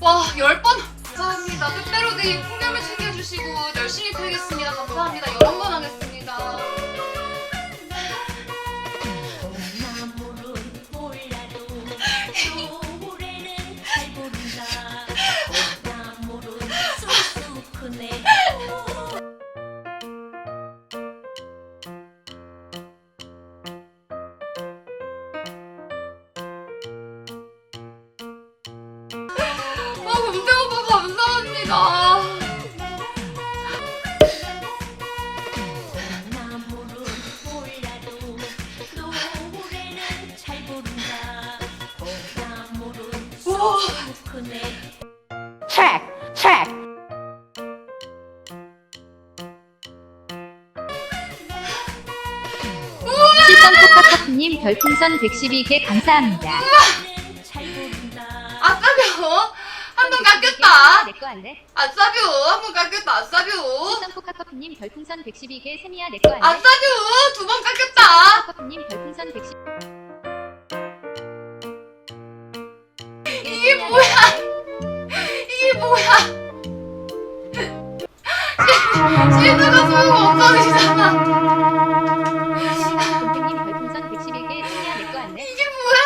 와, 열 번 감사합니다. 뜻대로들 풍경을 챙겨주시고 열심히 풀겠습니다. 감사합니다. 열한 번 하겠습니다. 몰라도 쑥쑥 크네 check, check. 실성코카커프님 별풍선 112개 감사합니다. 아싸뷰 한번 깎였다. 내거 할래? 아싸뷰 한번 깎였다. 아싸뷰 실성코카커프님 별풍선 112개 세미야 내거 할래? 아싸뷰 두 번 깎였다. 코카커프님 별풍선 110. 시드가 소용 없어지잖아. 동생님 별풍선 111개 세미야 내거 할래? 이게 뭐야?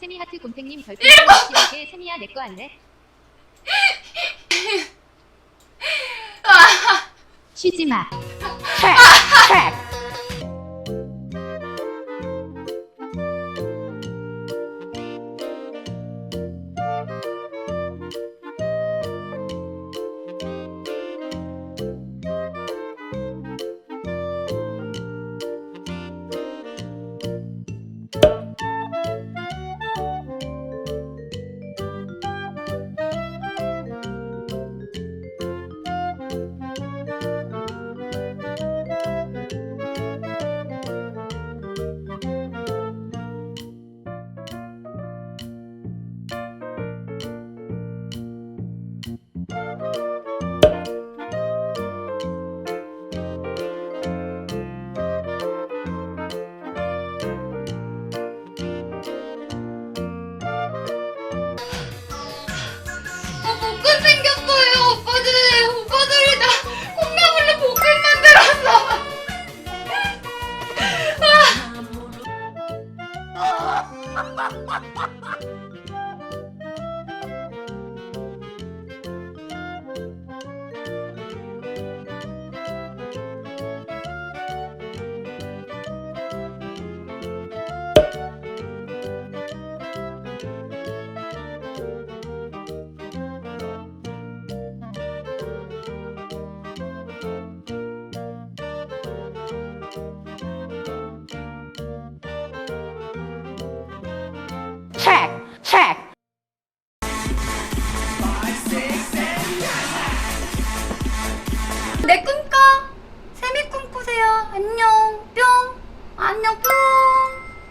세미 하트 곰탱님 별풍선 112개 세미야 내거 할래? 쉬지 마. Check. 어, 오빠들. 오빠들이 나 콩나물로 복근 만들었어. 나 내 꿈꿔. 세미 꿈꾸세요. 안녕. 뿅. 안녕 뿅.